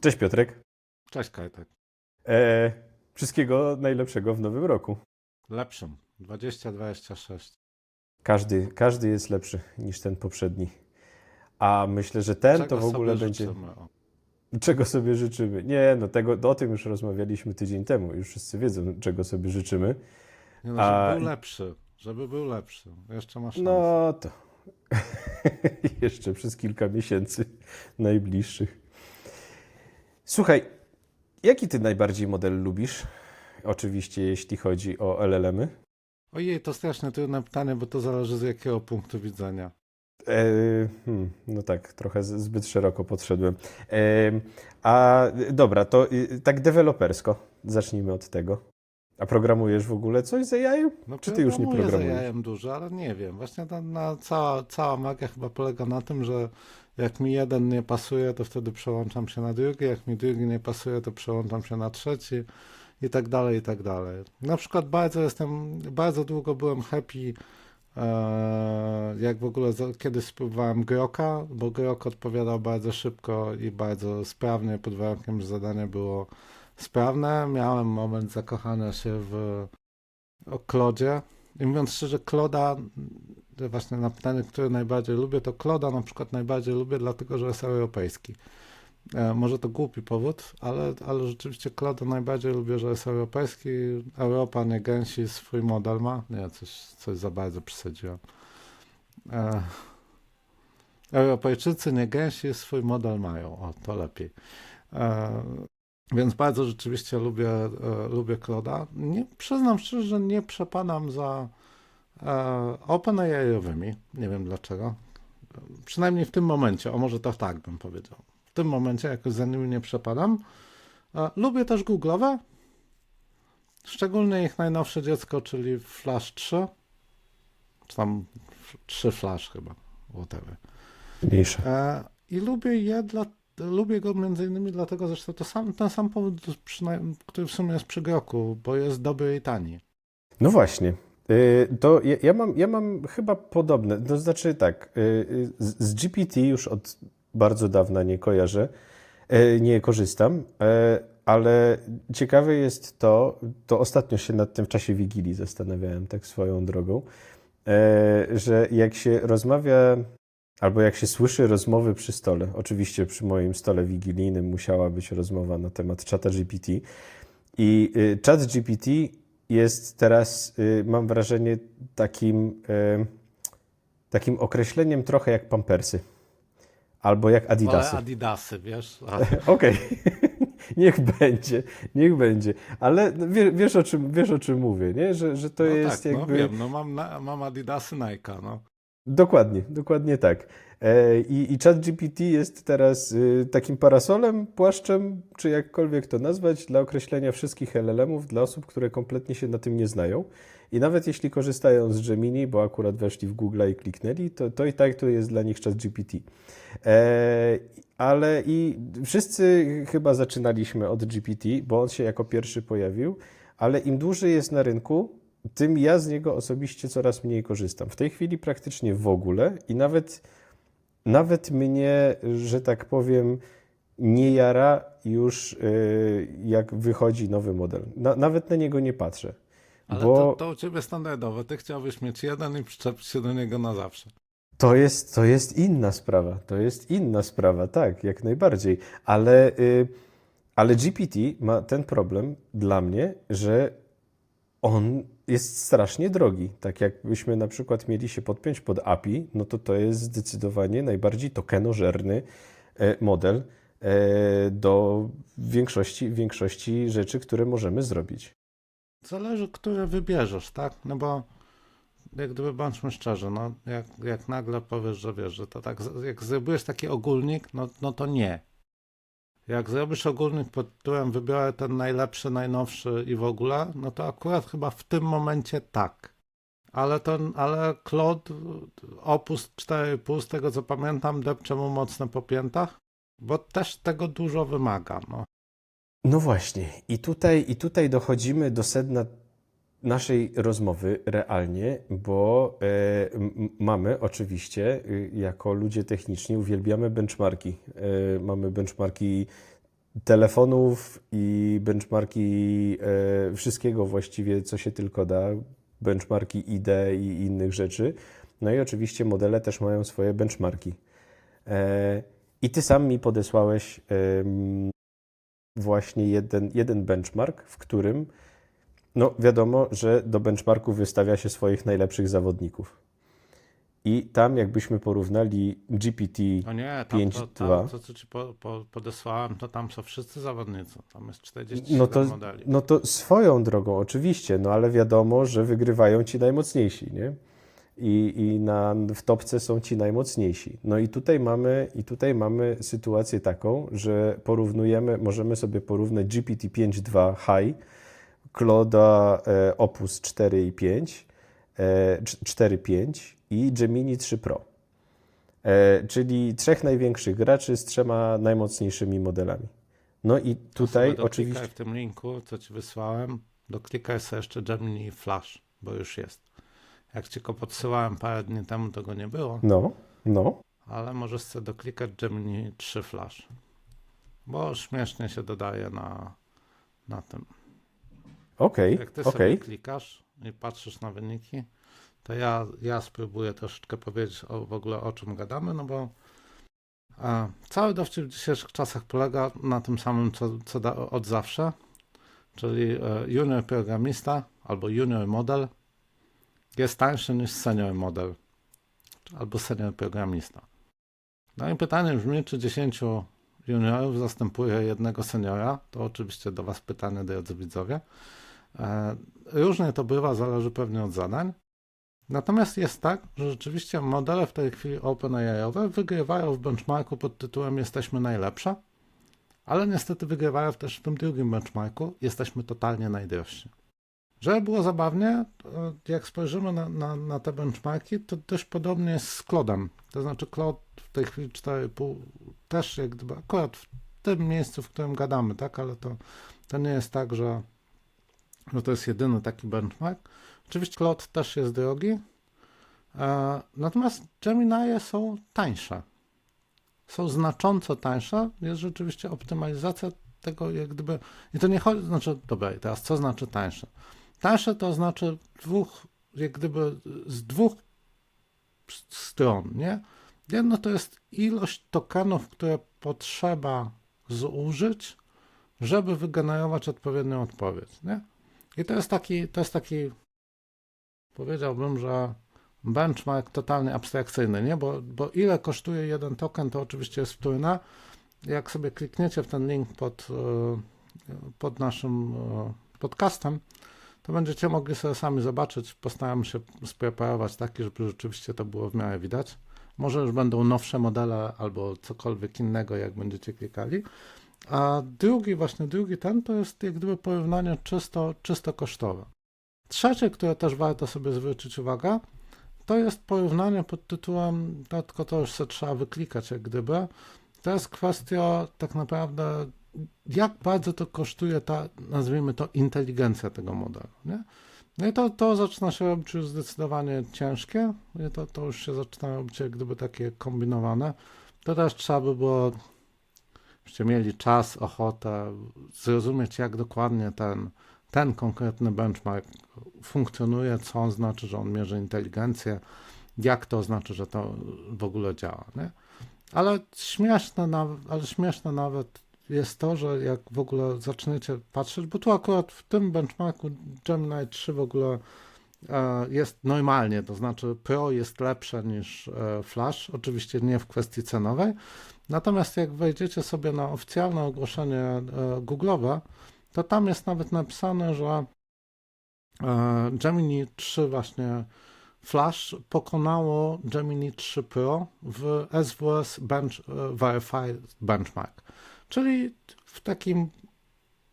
Cześć Piotrek. Cześć Kajtek. E, wszystkiego najlepszego w nowym roku. Lepszym. 2026. Każdy, każdy jest lepszy niż ten poprzedni. A myślę, że ten Czego to w ogóle będzie. życzymy? Czego sobie życzymy? Nie, no tego, o tym już rozmawialiśmy tydzień temu. Już wszyscy wiedzą, czego sobie życzymy. Nie no, A- żeby był lepszy. Żeby był lepszy. Jeszcze masz. No to jeszcze przez kilka miesięcy najbliższych. Słuchaj, jaki ty najbardziej model lubisz? Oczywiście, jeśli chodzi o LLM-y. Ojej, to strasznie trudne pytanie, bo to zależy z jakiego punktu widzenia. E, hmm, no tak, trochę z- zbyt szeroko podszedłem. E, a dobra, to y, tak dewelopersko. Zacznijmy od tego. A programujesz w ogóle coś z AI? No, Czy ty już nie programuję programujesz? za jajem dużo, ale nie wiem. Właśnie ta, na, cała, cała magia chyba polega na tym, że jak mi jeden nie pasuje, to wtedy przełączam się na drugi, jak mi drugi nie pasuje, to przełączam się na trzeci i tak dalej, i tak dalej. Na przykład bardzo jestem, bardzo długo byłem happy, e, jak w ogóle kiedyś spróbowałem Groka, bo Grok odpowiadał bardzo szybko i bardzo sprawnie, pod warunkiem, że zadanie było sprawne. Miałem moment zakochania się w Klodzie. I mówiąc szczerze, Kloda, właśnie na pytanie, który najbardziej lubię, to Kloda na przykład najbardziej lubię, dlatego że jest europejski. E, może to głupi powód, ale, ale rzeczywiście Kloda najbardziej lubię, że jest europejski. Europa nie gęsi, swój model ma. Nie, coś, coś za bardzo przesadziłem. E, Europejczycy nie gęsi, swój model mają. O, to lepiej. E, więc bardzo rzeczywiście lubię, e, lubię Kloda. Nie, przyznam szczerze, że nie przepadam za OpenAI-owymi. Nie wiem dlaczego. Przynajmniej w tym momencie, o może to tak bym powiedział. W tym momencie jakoś za nimi nie przepadam. E, lubię też Google'owe. Szczególnie ich najnowsze dziecko, czyli Flash 3. Czy tam 3 Flash chyba. Whatever. Mniejsze. E, I lubię je dla, lubię go między innymi dlatego, zresztą to sam, ten sam powód, który w sumie jest przy Groku, bo jest dobry i tani. No właśnie. Y, To ja, ja, mam, ja mam chyba podobne. To znaczy tak, y, y, z GPT już od bardzo dawna nie kojarzę, nie korzystam, ale ciekawe jest to, to ostatnio się nad tym w czasie Wigilii zastanawiałem tak swoją drogą, że jak się rozmawia albo jak się słyszy rozmowy przy stole, oczywiście przy moim stole wigilijnym musiała być rozmowa na temat czata GPT i czat GPT jest teraz, y, mam wrażenie, takim, y, takim określeniem trochę jak pampersy. Albo jak adidasy. Ale Adidasy, wiesz? Okej, niech będzie, niech będzie. Ale no, wie, wiesz, o czym, wiesz o czym mówię, nie? Że, że to no jest tak, jakby... no wiem, no mam, mam Adidasy Nike, no. Dokładnie, dokładnie tak. E, I, i ChatGPT jest teraz y, takim parasolem, płaszczem, czy jakkolwiek to nazwać, dla określenia wszystkich LLM-ów dla osób, które kompletnie się na tym nie znają. I nawet jeśli korzystają z Gemini, bo akurat weszli w Google i kliknęli, to, to i tak to jest dla nich ChatGPT. E, ale i wszyscy chyba zaczynaliśmy od GPT, bo on się jako pierwszy pojawił, ale im dłużej jest na rynku, tym ja z niego osobiście coraz mniej korzystam. W tej chwili praktycznie w ogóle i nawet, nawet mnie, że tak powiem, nie jara już y, jak wychodzi nowy model. Na, nawet na niego nie patrzę. Ale bo to, to u ciebie standardowe. Ty chciałbyś mieć jeden i przyczepić się do niego na zawsze. To jest, to jest inna sprawa. To jest inna sprawa, tak, jak najbardziej. Ale, y, ale GPT ma ten problem dla mnie, że on jest strasznie drogi. Tak jakbyśmy na przykład mieli się podpiąć pod API, no to to jest zdecydowanie najbardziej tokenożerny e, model e, do większości, większości rzeczy, które możemy zrobić. Zależy, które wybierzesz, tak? No bo jak gdyby bądźmy szczerzy, no jak, jak nagle powiesz, że wiesz, że to tak, jak zrobisz taki ogólnik, no, no to nie. Jak zrobisz ogólnik pod tytułem wybiorę ten najlepszy, najnowszy i w ogóle, no to akurat chyba w tym momencie tak. Ale ten, ale Claude Opus 4,5 z tego co pamiętam depcze mu mocno po piętach, bo też tego dużo wymaga, no. No właśnie, i tutaj, i tutaj dochodzimy do sedna naszej rozmowy realnie, bo e, mamy oczywiście, y, jako ludzie techniczni, uwielbiamy benchmarki. E, mamy benchmarki telefonów i benchmarki e, wszystkiego właściwie, co się tylko da, benchmarki IDE i innych rzeczy. No i oczywiście modele też mają swoje benchmarki. I ty sam mi podesłałeś właśnie jeden, jeden benchmark, w którym no wiadomo, że do benchmarku wystawia się swoich najlepszych zawodników. I tam jakbyśmy porównali GPT, No nie, tam, Pięć, to, dwa. tam to, co ci po, po, podesłałem, to tam są wszyscy zawodnicy. Tam jest 47 no to, modeli. no to swoją drogą oczywiście, no ale wiadomo, że wygrywają ci najmocniejsi, nie? I, i na, w topce są ci najmocniejsi. No i tutaj mamy, i tutaj mamy sytuację taką, że porównujemy, możemy sobie porównać GPT-5.2 High, Cloda e, Opus 4 i 5, e, cz- 4.5 i Gemini 3 Pro. E, czyli trzech największych graczy z trzema najmocniejszymi modelami. No i tutaj sobie oczywiście. w tym linku, co ci wysłałem, doklikaj sobie jeszcze Gemini Flash, bo już jest. Jak ci go podsyłałem parę dni temu, to go nie było, No, no. ale możesz sobie doklikać Gemini 3 Flash, bo śmiesznie się dodaje na, na tym. Okej, Jak ty okej. sobie klikasz i patrzysz na wyniki, to ja, ja spróbuję troszeczkę powiedzieć o, w ogóle o czym gadamy, no bo e, cały dowcip w dzisiejszych czasach polega na tym samym, co, co da, od zawsze, czyli e, junior programista albo junior model jest tańszy niż senior model albo senior programista. No i pytanie brzmi, czy 10 juniorów zastępuje jednego seniora? To oczywiście do Was pytanie, drodzy widzowie. E, Różnie to bywa, zależy pewnie od zadań. Natomiast jest tak, że rzeczywiście modele w tej chwili OpenAI-owe wygrywają w benchmarku pod tytułem Jesteśmy najlepsze, ale niestety wygrywają też w tym drugim benchmarku Jesteśmy totalnie najdrożsi. Żeby było zabawnie, jak spojrzymy na, na, na te benchmarki, to dość podobnie jest z Cloudem. To znaczy Cloud w tej chwili 4,5 też jak gdyby akurat w tym miejscu, w którym gadamy, tak, ale to, to nie jest tak, że że to jest jedyny taki benchmark. Oczywiście Cloud też jest drogi, e, natomiast Gemini są tańsze. Są znacząco tańsze. Jest rzeczywiście optymalizacja tego, jak gdyby. I to nie chodzi, znaczy, dobra, i teraz co znaczy tańsze? Tańsze to znaczy dwóch, jak gdyby z dwóch stron, nie? Jedno to jest ilość tokenów, które potrzeba zużyć, żeby wygenerować odpowiednią odpowiedź, nie? I to jest taki, to jest taki, powiedziałbym, że benchmark totalnie abstrakcyjny, nie? Bo, bo ile kosztuje jeden token, to oczywiście jest wtórne. Jak sobie klikniecie w ten link pod, e, pod naszym e, podcastem, to będziecie mogli sobie sami zobaczyć. Postaram się spreparować taki, żeby rzeczywiście to było w miarę widać. Może już będą nowsze modele albo cokolwiek innego, jak będziecie klikali. A drugi, właśnie drugi ten, to jest jak gdyby porównanie czysto, czysto kosztowe. Trzecie, które też warto sobie zwrócić uwagę, to jest porównanie pod tytułem, tylko to już sobie trzeba wyklikać jak gdyby, to jest kwestia tak naprawdę, jak bardzo to kosztuje ta, nazwijmy to, inteligencja tego modelu, nie? No i to, to zaczyna się robić już zdecydowanie ciężkie, to, to już się zaczyna robić jak gdyby takie kombinowane. To też trzeba by było byście mieli czas, ochotę zrozumieć, jak dokładnie ten, ten konkretny benchmark funkcjonuje, co on znaczy, że on mierzy inteligencję, jak to znaczy, że to w ogóle działa. Nie? Ale, śmieszne nawet, ale śmieszne nawet jest to, że jak w ogóle zaczniecie patrzeć, bo tu akurat w tym benchmarku Gemini 3 w ogóle jest normalnie, to znaczy Pro jest lepsze niż e, Flash, oczywiście nie w kwestii cenowej, Natomiast jak wejdziecie sobie na oficjalne ogłoszenie e, Google'owe, to tam jest nawet napisane, że e, Gemini 3 właśnie Flash pokonało Gemini 3 Pro w SWS Bench, e, Verified Benchmark. Czyli w takim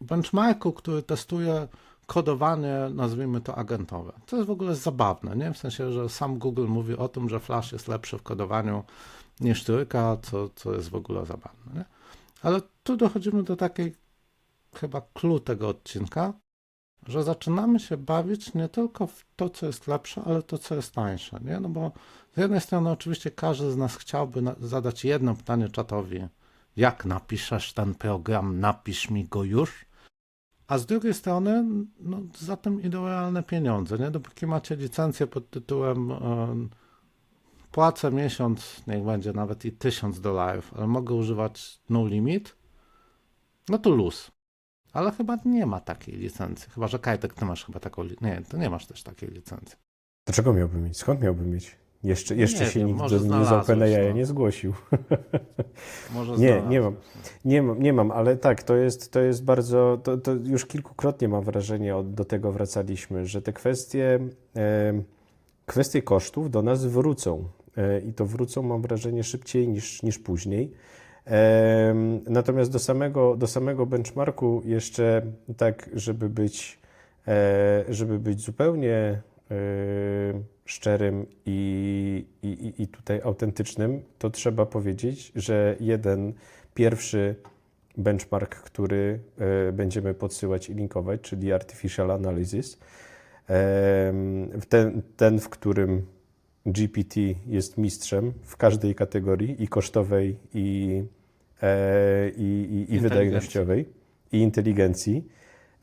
benchmarku, który testuje kodowanie, nazwijmy to agentowe. To jest w ogóle zabawne, nie? W sensie, że sam Google mówi o tym, że Flash jest lepszy w kodowaniu niż trójka, co, co jest w ogóle zabawne. Nie? Ale tu dochodzimy do takiej chyba clue tego odcinka, że zaczynamy się bawić nie tylko w to, co jest lepsze, ale to, co jest tańsze. Nie? No bo z jednej strony oczywiście każdy z nas chciałby zadać jedno pytanie czatowi jak napiszesz ten program, napisz mi go już. A z drugiej strony, no, za tym idą realne pieniądze, nie? Dopóki macie licencję pod tytułem em, płacę miesiąc, niech będzie nawet i 1000 dolarów, ale mogę używać no limit, no to luz. Ale chyba nie ma takiej licencji. Chyba, że Kajtek, ty masz chyba taką. Nie, ty nie masz też takiej licencji. Dlaczego miałbym mieć? Skąd miałbym mieć? Jeszcze, jeszcze Nie się wiem, nikt do z OpenAI no. nie zgłosił. Może Nie, nie mam. Nie, mam- nie mam, ale tak, to jest, to jest bardzo, to, to już kilkukrotnie mam wrażenie, od, do tego wracaliśmy, że te kwestie, e, kwestie kosztów do nas wrócą e, i to wrócą, mam wrażenie, szybciej niż, niż później. E, natomiast do samego, do samego benchmarku jeszcze tak, żeby być, e, żeby być zupełnie e, szczerym i, i, i- tutaj autentycznym, to trzeba powiedzieć, że jeden pierwszy benchmark, który e, będziemy podsyłać i linkować, czyli Artificial Analysis, ten, ten, w którym GPT jest mistrzem w każdej kategorii i kosztowej, i, e, i, i, i wydajnościowej, i inteligencji,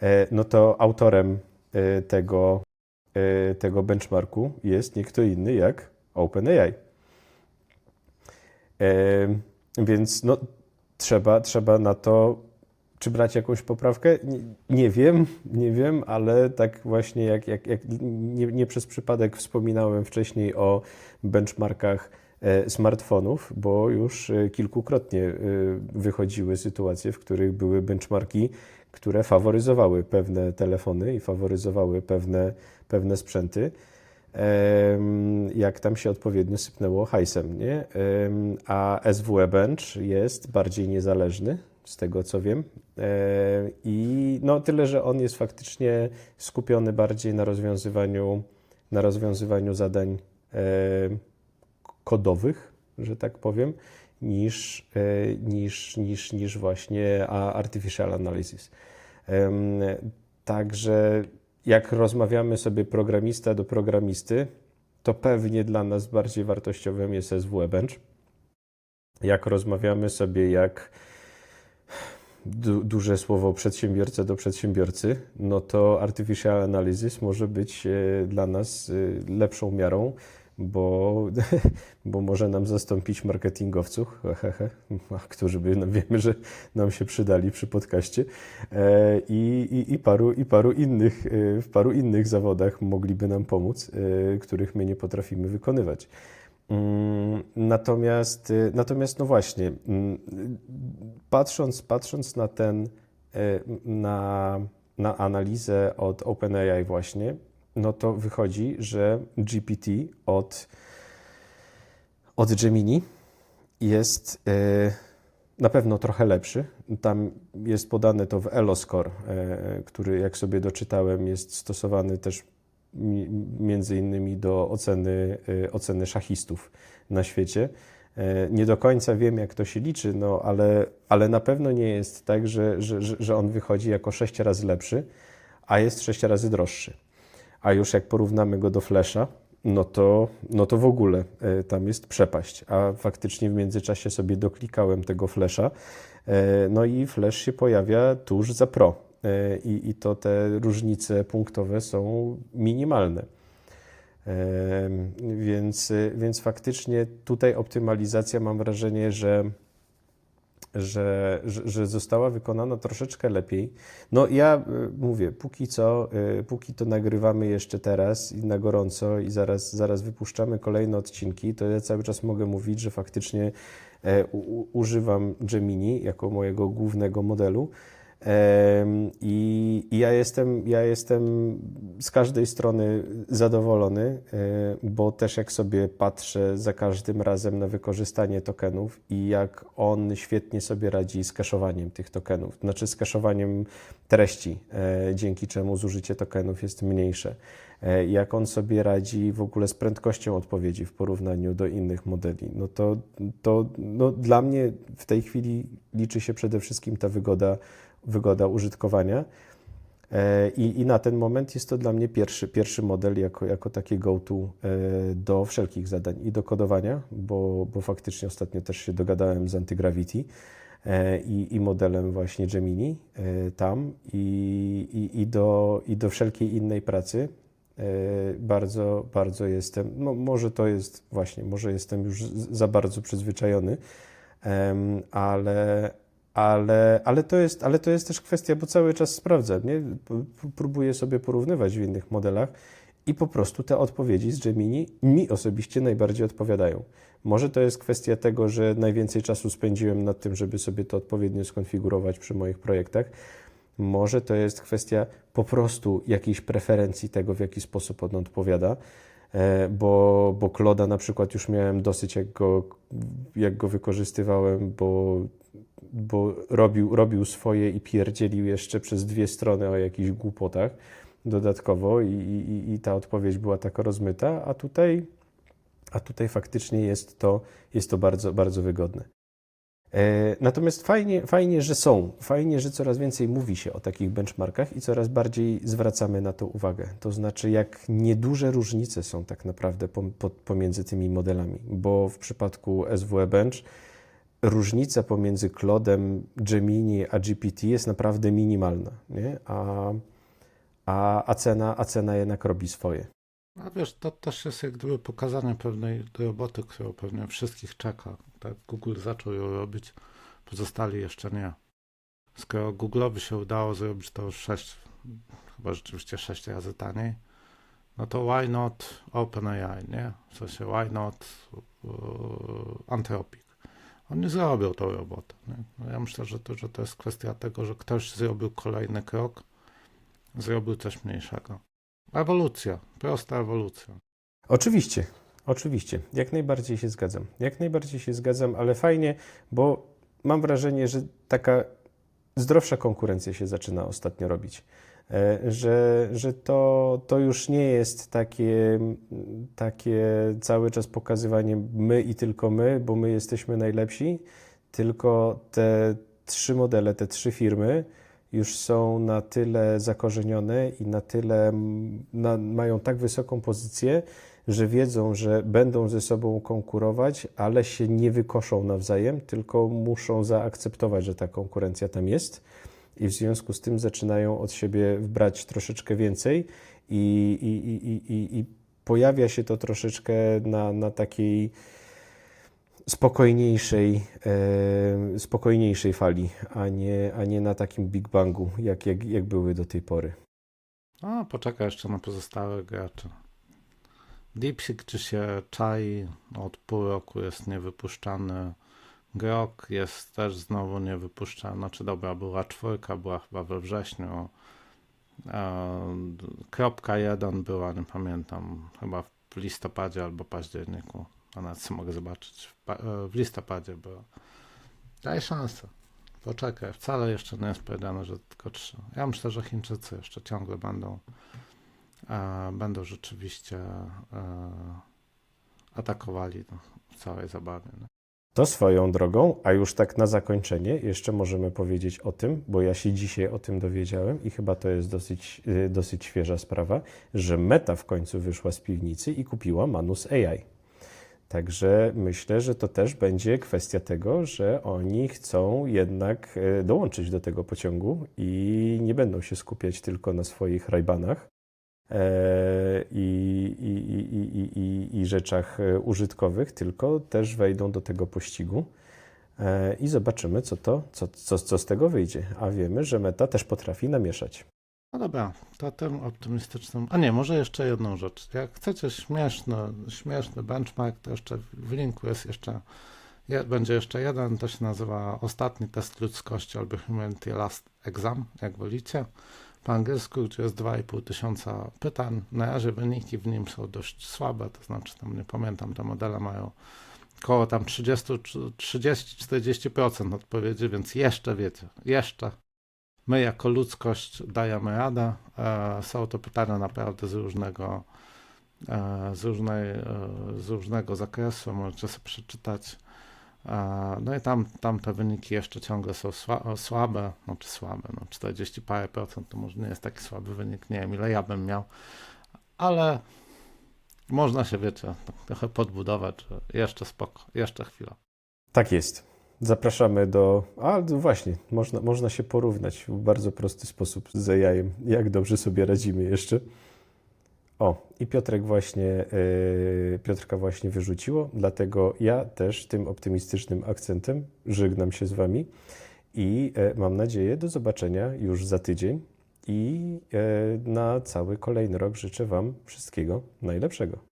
e, no to autorem tego, tego benchmarku jest nie kto inny jak OpenAI. E, Więc no, trzeba, trzeba na to, czy brać jakąś poprawkę? Nie, nie wiem, nie wiem, ale tak właśnie jak, jak, jak nie, nie przez przypadek wspominałem wcześniej o benchmarkach e, smartfonów, bo już e, kilkukrotnie e, wychodziły sytuacje, w których były benchmarki, które faworyzowały pewne telefony i faworyzowały pewne, pewne sprzęty jak tam się odpowiednio sypnęło hajsem, nie? A SWE Bench jest bardziej niezależny, z tego co wiem. E, I no tyle, że on jest faktycznie skupiony bardziej na rozwiązywaniu, na rozwiązywaniu zadań e, kodowych, że tak powiem, niż, e, niż, niż, niż właśnie artificial analysis. Także jak rozmawiamy sobie programista do programisty, to pewnie dla nas bardziej wartościowym jest SWE Bench. Jak rozmawiamy sobie jak du duże słowo przedsiębiorca do przedsiębiorcy, no to artificial analysis może być e, dla nas e, lepszą miarą, bo, bo może nam zastąpić marketingowców, hehehe, którzy by, no wiemy, że nam się przydali przy podcaście e, i, i, i, paru, i paru innych, e, w paru innych zawodach mogliby nam pomóc, e, których my nie potrafimy wykonywać. Mm, Natomiast, natomiast no właśnie, mm, patrząc, patrząc na ten, na, na analizę od OpenAI właśnie, no to wychodzi, że GPT od, od Gemini jest y, na pewno trochę lepszy. Tam jest podane to w Eloscore, y, który jak sobie doczytałem jest stosowany też mi- między innymi do oceny, y, oceny szachistów na świecie. E, Nie do końca wiem, jak to się liczy, no, ale, ale na pewno nie jest tak, że, że- że on wychodzi jako sześć razy lepszy, a jest sześć razy droższy. A już jak porównamy go do Flasha, no to, no to w ogóle e, tam jest przepaść. A faktycznie w międzyczasie sobie doklikałem tego Flasha, e, no i Flash się pojawia tuż za Pro. E, I, I to te różnice punktowe są minimalne. Więc, więc faktycznie tutaj optymalizacja mam wrażenie, że, że, że, że została wykonana troszeczkę lepiej. No ja y, mówię, póki co, y, póki to nagrywamy jeszcze teraz i na gorąco i zaraz, zaraz wypuszczamy kolejne odcinki, to ja cały czas mogę mówić, że faktycznie e, u, u- używam Gemini jako mojego głównego modelu. I, I ja jestem, ja jestem z każdej strony zadowolony, e, bo też jak sobie patrzę za każdym razem na wykorzystanie tokenów i jak on świetnie sobie radzi z kaszowaniem tych tokenów, znaczy z kaszowaniem treści, e, dzięki czemu zużycie tokenów jest mniejsze. E, Jak on sobie radzi w ogóle z prędkością odpowiedzi w porównaniu do innych modeli, no to, to no dla mnie w tej chwili liczy się przede wszystkim ta wygoda, wygoda użytkowania. E, I, I na ten moment jest to dla mnie pierwszy, pierwszy model jako, jako taki go-to e, do wszelkich zadań i do kodowania, bo, bo faktycznie ostatnio też się dogadałem z Antigravity e, i, i modelem właśnie Gemini tam i, i, do, i do wszelkiej innej pracy. Bardzo, bardzo jestem, no może to jest właśnie, może jestem już za bardzo przyzwyczajony, ale, ale, ale, to jest, ale to jest też kwestia, bo cały czas sprawdzam, nie? Próbuję sobie porównywać w innych modelach i po prostu te odpowiedzi z Gemini mi osobiście najbardziej odpowiadają. Może to jest kwestia tego, że najwięcej czasu spędziłem nad tym, żeby sobie to odpowiednio skonfigurować przy moich projektach. Może to jest kwestia po prostu jakiejś preferencji tego, w jaki sposób on odpowiada, e, bo, bo Kloda na przykład już miałem dosyć, jak go, jak go wykorzystywałem, bo, bo robił, robił swoje i pierdzielił jeszcze przez dwie strony o jakichś głupotach dodatkowo i, i, i ta odpowiedź była taka rozmyta, a tutaj, a tutaj faktycznie jest to, jest to bardzo, bardzo wygodne. E, Natomiast fajnie, fajnie, że są, fajnie, że coraz więcej mówi się o takich benchmarkach i coraz bardziej zwracamy na to uwagę. To znaczy, jak nieduże różnice są tak naprawdę pom- po- pomiędzy tymi modelami, bo w przypadku SWE Bench różnica pomiędzy Clodem, Gemini a GPT jest naprawdę minimalna, nie? A, a, a, cena, a cena jednak robi swoje. A wiesz, to też jest jak gdyby pokazanie pewnej roboty, którą pewnie wszystkich czeka. Tak, Google zaczął ją robić, pozostali jeszcze nie. Skoro Google'owi się udało zrobić to już 6, chyba rzeczywiście 6 razy taniej, no to why not OpenAI, nie? W sensie why not uh, Anthropic. Oni zrobią tą robotę. Nie? No ja myślę, że to, że to jest kwestia tego, że ktoś zrobił kolejny krok, zrobił coś mniejszego. Ewolucja, prosta ewolucja. Oczywiście, oczywiście, jak najbardziej się zgadzam. Jak najbardziej się zgadzam, ale fajnie, bo mam wrażenie, że taka zdrowsza konkurencja się zaczyna ostatnio robić. E, Że, że to, to już nie jest takie, takie cały czas pokazywanie my i tylko my, bo my jesteśmy najlepsi, tylko te trzy modele, te trzy firmy już są na tyle zakorzenione i na tyle na, mają tak wysoką pozycję, że wiedzą, że będą ze sobą konkurować, ale się nie wykoszą nawzajem, tylko muszą zaakceptować, że ta konkurencja tam jest i w związku z tym zaczynają od siebie brać troszeczkę więcej i, i, i, i, i, i pojawia się to troszeczkę na, na takiej spokojniejszej, e, spokojniejszej fali, a nie, a nie na takim Big Bangu, jak, jak, jak były do tej pory. A, poczekaj jeszcze na pozostałe gracze. DeepSeek czy się czai, od pół roku jest niewypuszczany. Grok jest też znowu niewypuszczany. Znaczy dobra, była czwórka, była chyba we wrześniu. E, Kropka jeden była, nie pamiętam, chyba w listopadzie albo październiku. A nawet sobie mogę zobaczyć. E, w listopadzie była. Daj szansę. Poczekaj, wcale jeszcze nie jest powiedziane, że tylko trzy. Ja myślę, że Chińczycy jeszcze ciągle będą, e, będą rzeczywiście atakowali w całej zabawie. To swoją drogą, a już tak na zakończenie jeszcze możemy powiedzieć o tym, bo ja się dzisiaj o tym dowiedziałem i chyba to jest dosyć, y, dosyć świeża sprawa, że Meta w końcu wyszła z piwnicy i kupiła Manus AI. Także myślę, że to też będzie kwestia tego, że oni chcą jednak e, dołączyć do tego pociągu i nie będą się skupiać tylko na swoich rajbanach i, i, i, i, i, rzeczach e, użytkowych, tylko też wejdą do tego pościgu e, i zobaczymy, co, to, co, co, co z tego wyjdzie. A wiemy, że Meta też potrafi namieszać. no dobra, to tym optymistycznym. A nie, może jeszcze jedną rzecz. Jak chcecie śmieszny, śmieszny benchmark, to jeszcze w linku jest jeszcze. Je, będzie jeszcze jeden, to się nazywa Ostatni test ludzkości albo Humanity Last Exam, jak wolicie. Po angielsku, gdzie jest 2,5 tysiąca pytań. Na razie wyniki w nim są dość słabe, to znaczy tam nie pamiętam, te modele mają około tam 30, czy 30-40% odpowiedzi, więc jeszcze wiecie, jeszcze my jako ludzkość dajemy radę. E, są to pytania naprawdę z różnego, e, z, różnej, e, z różnego zakresu, możecie sobie przeczytać. No i tam, tam te wyniki jeszcze ciągle są sła, słabe, no czy słabe, no 40 parę procent to może nie jest taki słaby wynik, nie wiem ile ja bym miał, ale można się, wiecie, tak trochę podbudować, jeszcze spoko, jeszcze chwila. Tak jest. Zapraszamy do. A właśnie, można, można się porównać w bardzo prosty sposób z AI, jak dobrze sobie radzimy jeszcze. O, i Piotrek właśnie, yy, Piotrka właśnie wyrzuciło, dlatego ja też tym optymistycznym akcentem żegnam się z Wami i e, mam nadzieję do zobaczenia już za tydzień i e, na cały kolejny rok życzę Wam wszystkiego najlepszego.